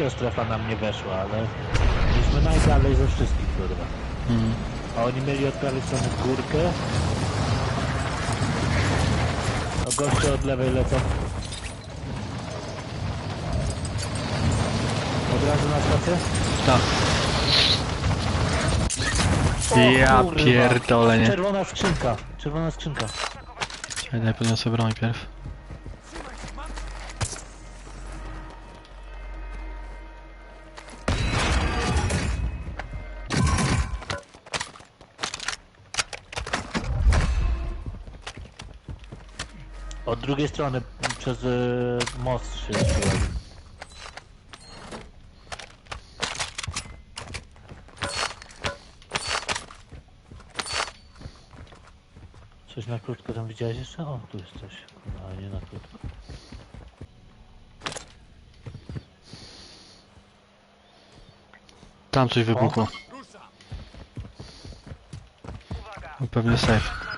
No ostatnia strefa nam nie weszła, ale byliśmy najdalej ze wszystkich kurwa. Mhm. A oni mieli od prawej strony górkę. A goście od lewej lecą. Od razu na stację? Tak. O Ja kurwa. pierdolę, nie? Czerwona skrzynka, czerwona skrzynka. Czekaj, daj podniosę broń pierw. Drugiej strony przez y, most się przychodzi. Coś na krótko tam widziałeś jeszcze? O, tu jest coś. Kurwa, Ale nie na krótko. Tam coś wybuchło. No Pewnie safe.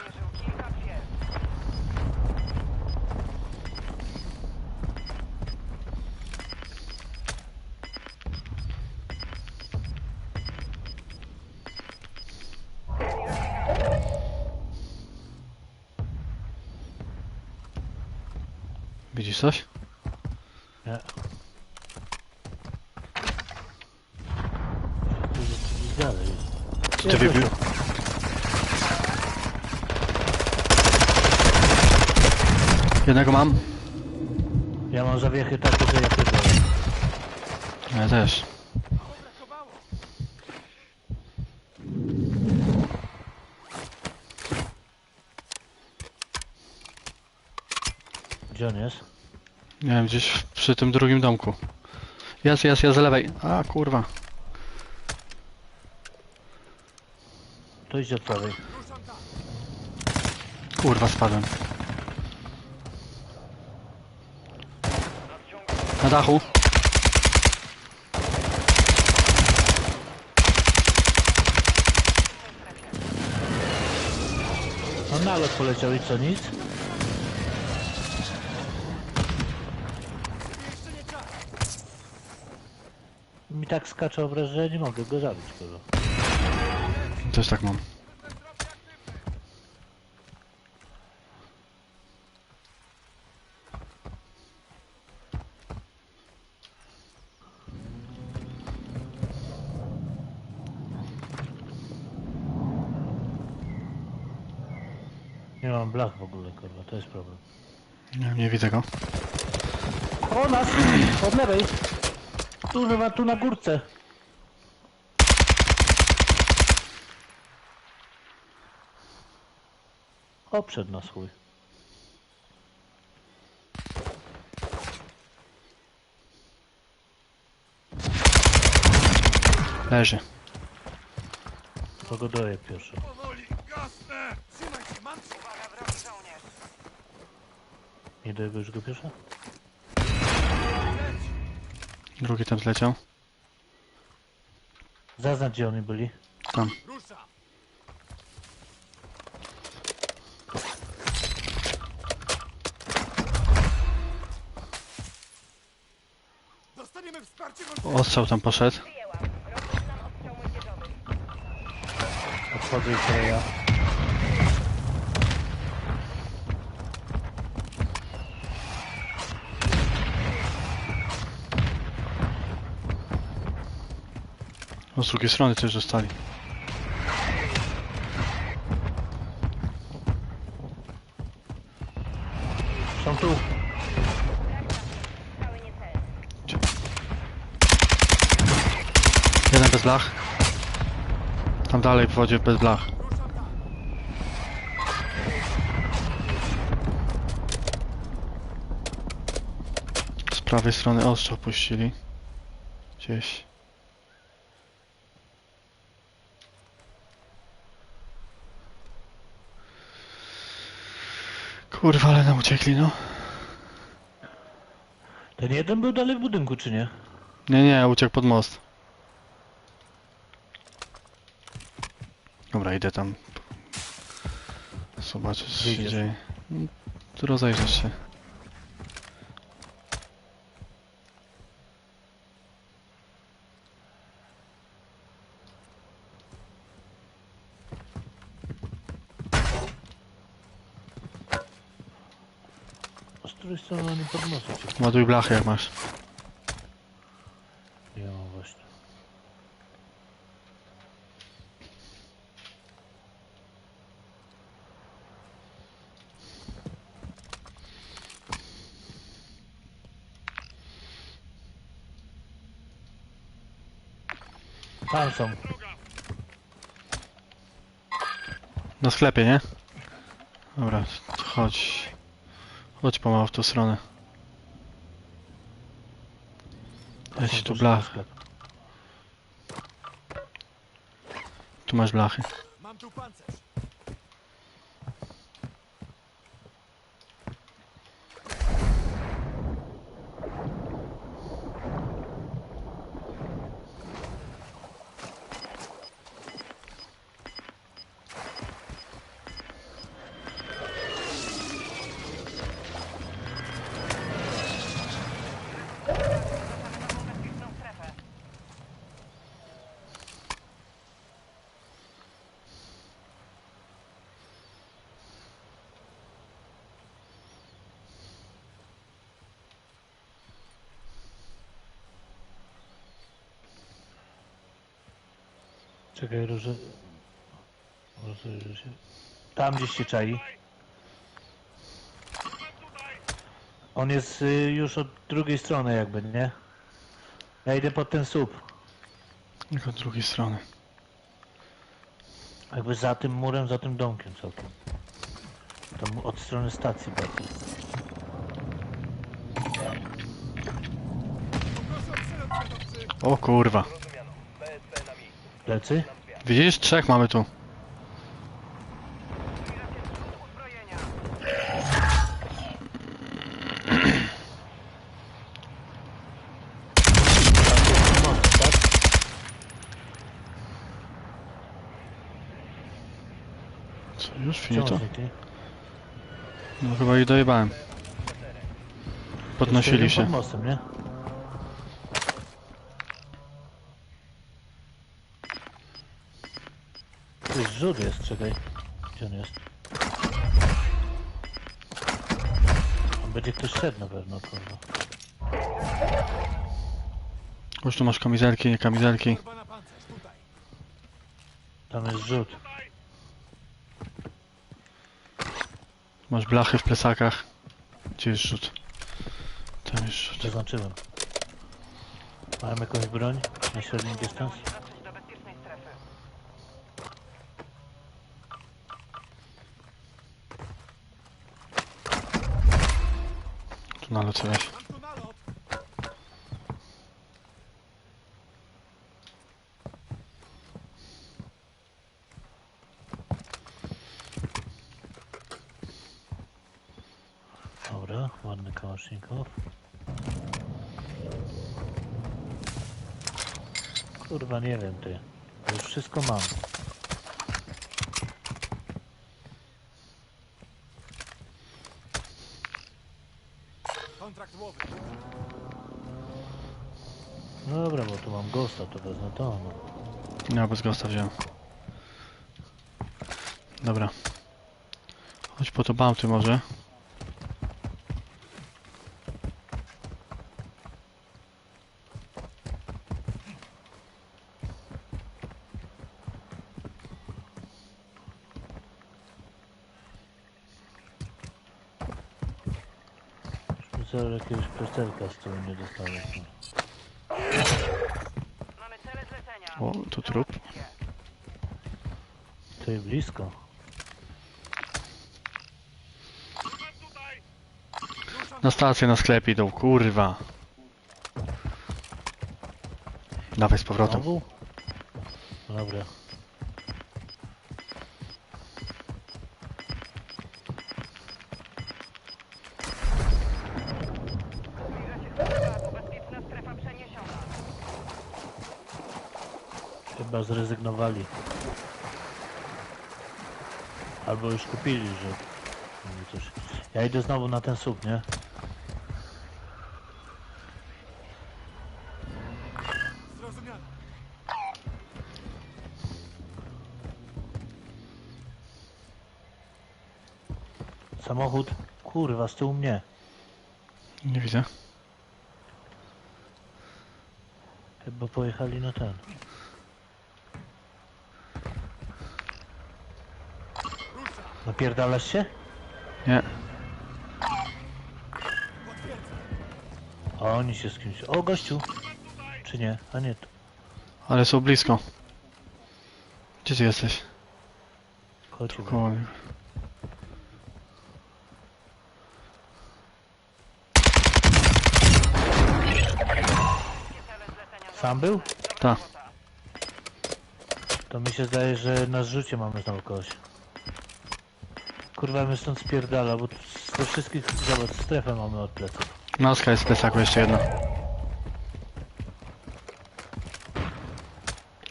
Ja pierdolę. Ja też. Gdzie on jest? Nie wiem, gdzieś przy tym drugim domku. Jest, jest, jest z lewej. A kurwa. To idzie od prawej. Kurwa spadłem. Na dachu. No nalot poleciał i co, nic? Mi tak skacze obraz, że ja nie mogę go zabić, kurwa. Też tak mam. Mam blach w ogóle, kurwa, to jest problem. Nie, nie widzę go. O, nas! Od lewej! Tu, na, tu na górce! O, przed nas chuj. Leży. To go doje pierwszy. Nie doje już go pierwsza? Drugi tam zleciał. Zaznacz gdzie oni byli. Tam. Dostaniemy wsparcie Ostrzał tam poszedł. Odchodzę i koleja. O, z drugiej strony też zostali. Są tu. Jeden bez blach. Tam dalej w wodzie bez blach. Z prawej strony ostrzał puścili. Gdzieś. Kurwa, ale nam uciekli, no. Ten jeden był dalej w budynku, czy nie? Nie, nie, uciekł pod most. Dobra, idę tam. Zobaczyć, co się Wyjdziesz. dzieje. Tu rozejrzeć się. Strony oni podnoszą cię? Ładuj blachy jak masz. Ja mam właśnie. Tam są. Na sklepie, nie? Dobra, chodź. Chodź pomału w tą stronę. Ci tu blach. Tu masz blachy. Czekaj, róże... Rozejrzę się. Tam gdzieś się czai. On jest y, już od drugiej strony jakby, nie? Ja idę pod ten słup. Tylko od drugiej strony. Jakby za tym murem, za tym domkiem całkiem. Tam od strony stacji bardziej. O kurwa. Plecy? Widzisz? Trzech mamy tu. Co, już finito? No chyba ich dojebałem. Podnosili się. Pod mostem, nie? Tu jest rzut jest, czekaj. Gdzie on jest? On będzie ktoś szedł na pewno, kurwa. Już tu masz kamizelki, nie kamizelki. Tam jest rzut. Masz blachy w plecakach. Gdzie jest rzut? Tam jest rzut. Zaznaczyłem. Mamy jakąś broń na średni dystans? dotrzeć do bezpiecznej strefy. Tu naleciałeś. Mam tu nalot. Dobra, ładny kałasznikow. Kurwa, nie wiem ty. Już wszystko mam. Tu mam ghosta, to wezmę to. No. Ja bez gosta wziąłem. Dobra. Chodź po to bałty może. Zaraz jakiegoś piosenka z tyłu nie dostałem. O, tu trup. Tutaj blisko. Na stację, na sklep idą, kurwa. Dawaj z powrotem. Znowu? Dobra. Chyba zrezygnowali. Albo już kupili, że... Coś. Ja idę znowu na ten słup, nie? Zrozumiano. Samochód. Kurwa, z tyłu mnie. Nie widzę. Chyba pojechali na ten. Napierdalasz się? Nie. A oni się z kimś... O, gościu! Czy nie? A nie, tu. Ale są blisko. Gdzie ty jesteś? Chodź. Koło mnie. Sam był? Ta. To mi się zdaje, że na zrzucie mamy znowu kogoś. Kurwa, my stąd spierdala, bo tu z tych wszystkich, zobacz, strefę mamy od pleców. Maska jest w plecaku jeszcze jedna.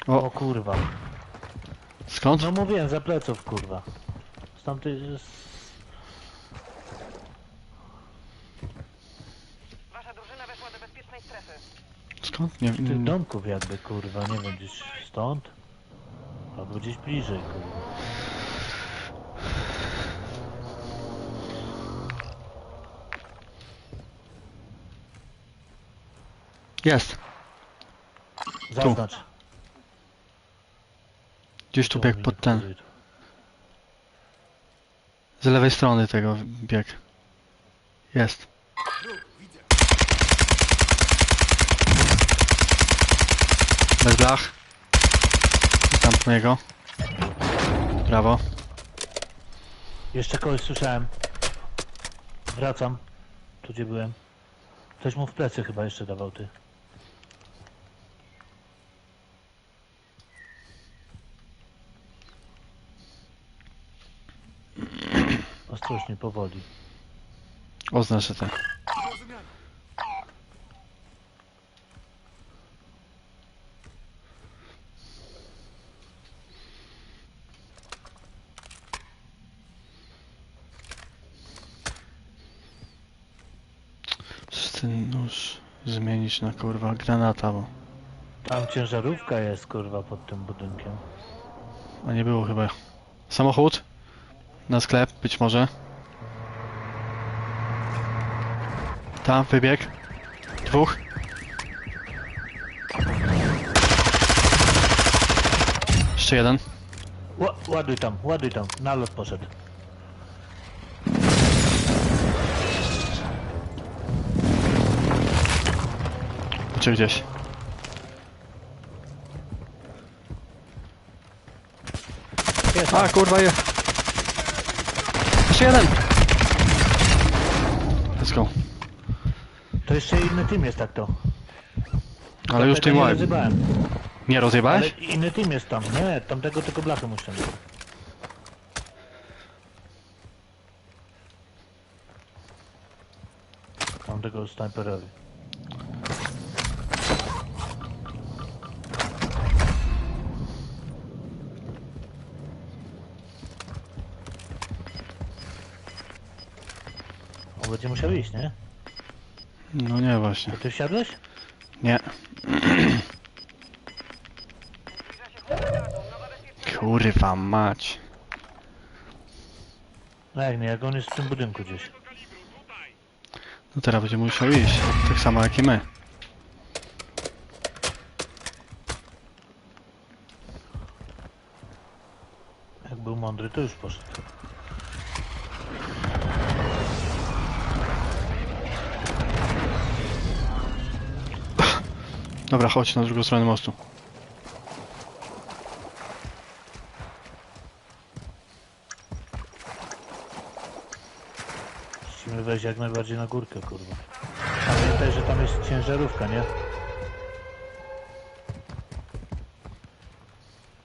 O, O, kurwa. skąd? No mówiłem, za pleców, kurwa. Z tamtej... Z... Wasza drużyna weszła do bezpiecznej strefy. Skąd? Nie, z tych domków jakby, kurwa, nie wiem, gdzieś stąd? Albo gdzieś bliżej, kurwa. Jest. Zaznacz. Gdzieś tu bieg pod ten. Z lewej strony tego bieg. Jest. Bez blach. Tam mojego. Brawo. Jeszcze kogoś słyszałem. Wracam. Tu gdzie byłem. Ktoś mu w plecy chyba jeszcze dawał ty. Ostrożnie, powoli. Oznacz ten. Zrozumiano. Przecież ten nóż zmienić na kurwa granata, bo... Tam ciężarówka jest kurwa pod tym budynkiem. A nie było chyba. Samochód? Na sklep, być może. Tam, wybieg. Dwóch. Jeszcze jeden. Ła, ładuj tam, ładuj tam. Na lot poszedł. Uciekł gdzieś. Jest A, kurwa je. Jeszcze jeden. Let's go. To jeszcze inny team jest tak to. Ale już Tamtego nie rozjebałem. Nie Ale rozjebałeś? inny team jest tam. Nie, tamtego tylko blachę muszę. Tamtego snajperowi. Musiał iść, nie? No nie właśnie. Ty wsiadłeś? Nie. Kurwa mać. No jak nie, jak on jest w tym budynku gdzieś. No teraz będzie musiał iść. Tak samo jak i my. Jak był mądry, to już poszedł. Dobra, chodź na drugą stronę mostu. Musimy wejść jak najbardziej na górkę, kurwa. Pamiętaj, że tam jest ciężarówka, nie?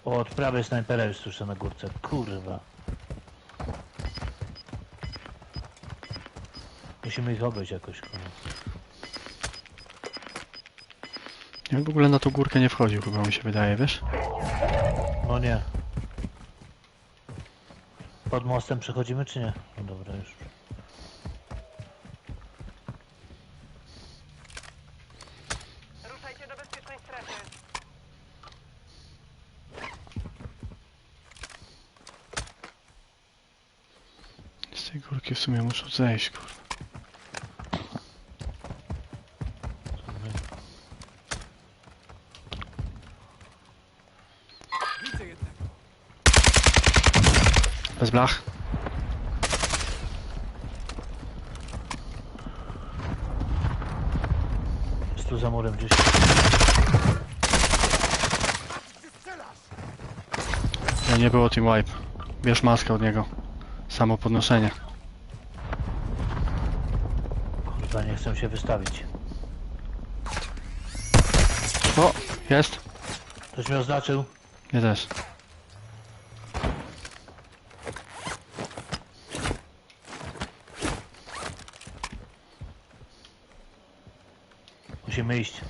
O, od prawej snajpera już słyszę na górce. Kurwa. Musimy ich obejść jakoś, kurwa. Ja w ogóle na tą górkę nie wchodził, chyba mi się wydaje, wiesz? No nie. Pod mostem przechodzimy, czy nie? No dobra, już. Ruszajcie do bezpiecznej strefy. Z tej górki w sumie muszę zejść, kurwa. Bez blach. Jest tu za murem gdzieś. Ja nie było team wipe. Bierz maskę od niego. Samo podnoszenie. Kurwa, nie chcę się wystawić. O! Jest? Ktoś mnie oznaczył. Nie też. Musimy iść.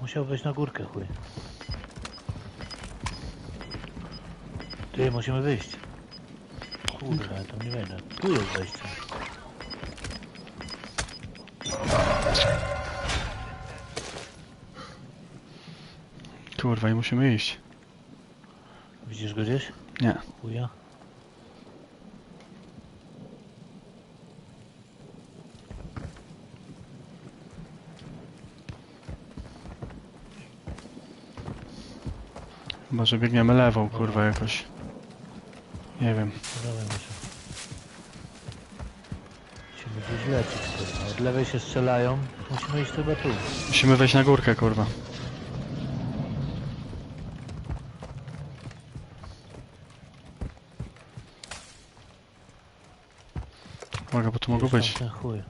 Musiał wejść na górkę, chuj. Ty, musimy wyjść. Kurde, ja tam nie wejdę. Tu jest wejście. Kurwa, i musimy iść. Widzisz go gdzieś? Nie. Chuja. Chyba, że biegniemy lewą, kurwa, jakoś. Nie wiem. Dawaj, Mysio. Musimy gdzieś lecieć, kurwa. Od lewej się strzelają. Musimy iść chyba tu. Musimy wejść na górkę, kurwa. Uwaga, bo tu mogą Gdzieś tam być. Ten chuj.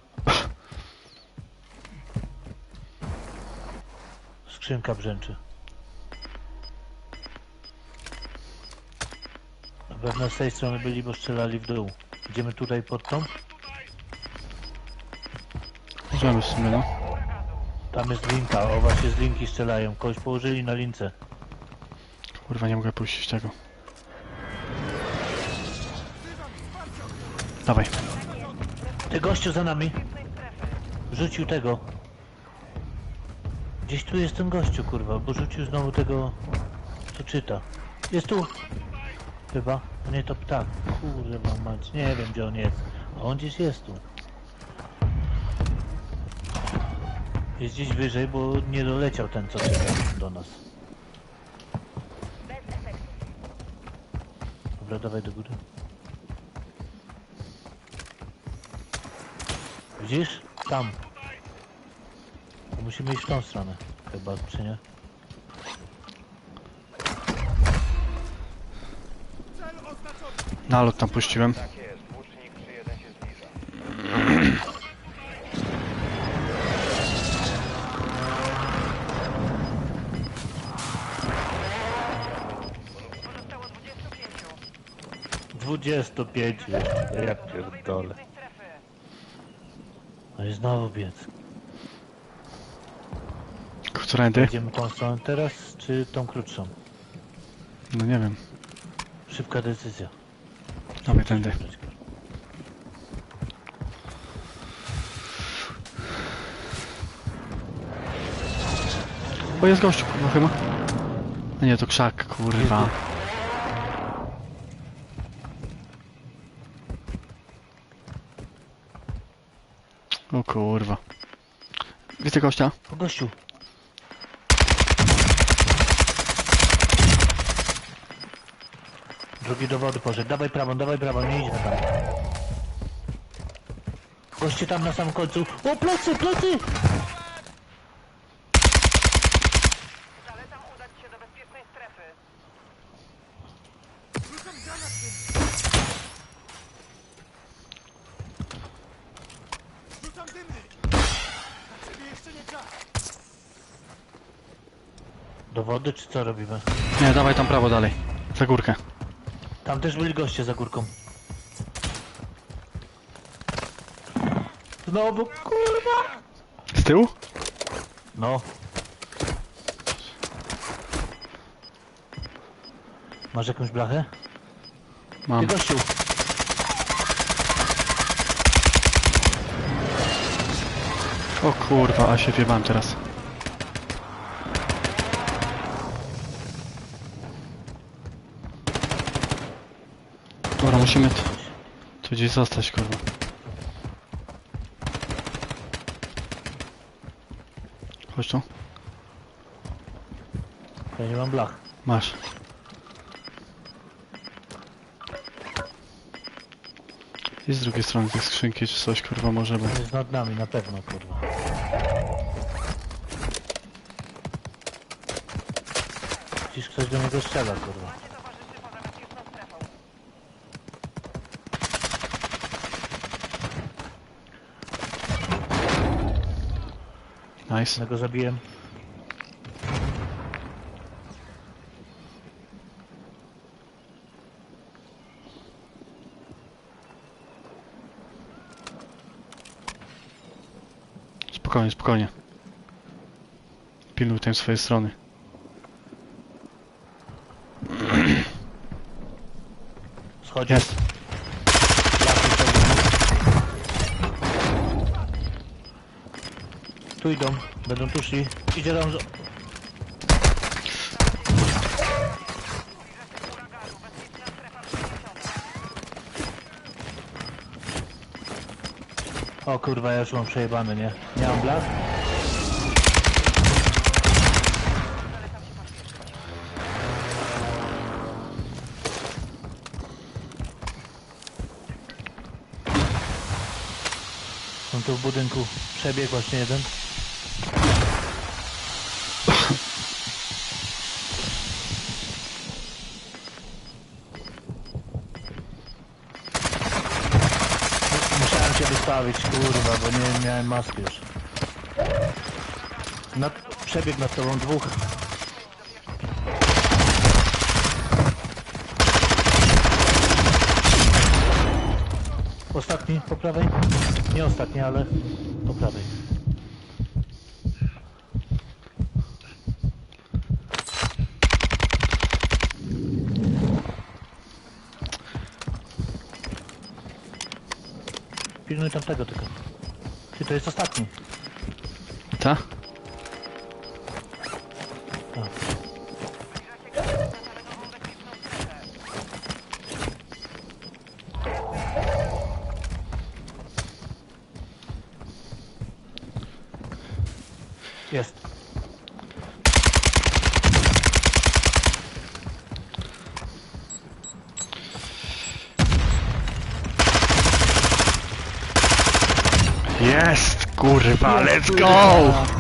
Skrzynka brzęczy. Pewno z tej strony byli, bo strzelali w dół. Idziemy tutaj pod tą? Możemy w sumie, no. Tam jest linka, o właśnie z linki strzelają. Kogoś położyli na lince. Kurwa, nie mogę puścić tego. Dawaj. Ty gościu za nami. Rzucił tego. Gdzieś tu jest ten gościu, kurwa, bo rzucił znowu tego, co czyta. Jest tu. Chyba. Nie, to ptak. Kurwa mać, nie wiem gdzie on jest. A on gdzieś jest tu. Jest gdzieś wyżej, bo nie doleciał ten, co czyta do nas. Dobra, dawaj do góry. Widzisz? Tam. Musimy iść w tą stronę. Chyba, czy nie? Nalot tam puściłem. Jest, łucznik 3-1 się zbliża. Pozostało 25. 25 jeszcze, ja pierdolę. No i znowu biec. Którędy? Idziemy tą stronę teraz, czy tą krótszą? No nie wiem. Szybka decyzja. Dawaj tędy. O, jest gościu, kurwa, chyba. A nie, to krzak, kurwa. O kurwa. Widzę gościa? O gościu. Drugi do wody poszedł. Dawaj prawą, dawaj prawą, nie idźmy tam. Goście tam na samym końcu. O, plecy, plecy! Zalecam udać się do bezpiecznej strefy. Rzucam dymny! Na ciebie jeszcze nie czas! Do wody, czy co robimy? Nie, dawaj tam prawo dalej. Za górkę. Tam też byli goście za górką. Znowu, kurwa! Z tyłu? No. Masz jakąś blachę? Ty Mam. gościu! O kurwa, a się wjebałem teraz. Musimy tu, tu gdzieś zostać, kurwa. Chodź tu. Ja nie mam blach. Masz. I z drugiej strony tej skrzynki czy coś, kurwa, może być. Jest nad nami na pewno, kurwa. Dziś ktoś do niego strzela, kurwa. Nice. Jednego zabiłem. Spokojnie, spokojnie. Pilnuj tam swojej strony. Schodzi. Jest. Blachy sobie. Tu idą. Będą tu szli. Idzie tam... O kurwa, ja już mam przejebane, nie? Nie mam blach? Tu w budynku. Przebieg właśnie jeden. Musiałem się wystawić, kurwa, bo nie miałem maski już. Nad, przebieg nad tobą dwóch. Ostatni po prawej? Nie ostatni, ale po prawej. Pilnuj tamtego tylko. Czy to jest ostatni? Ta? A. Let's go!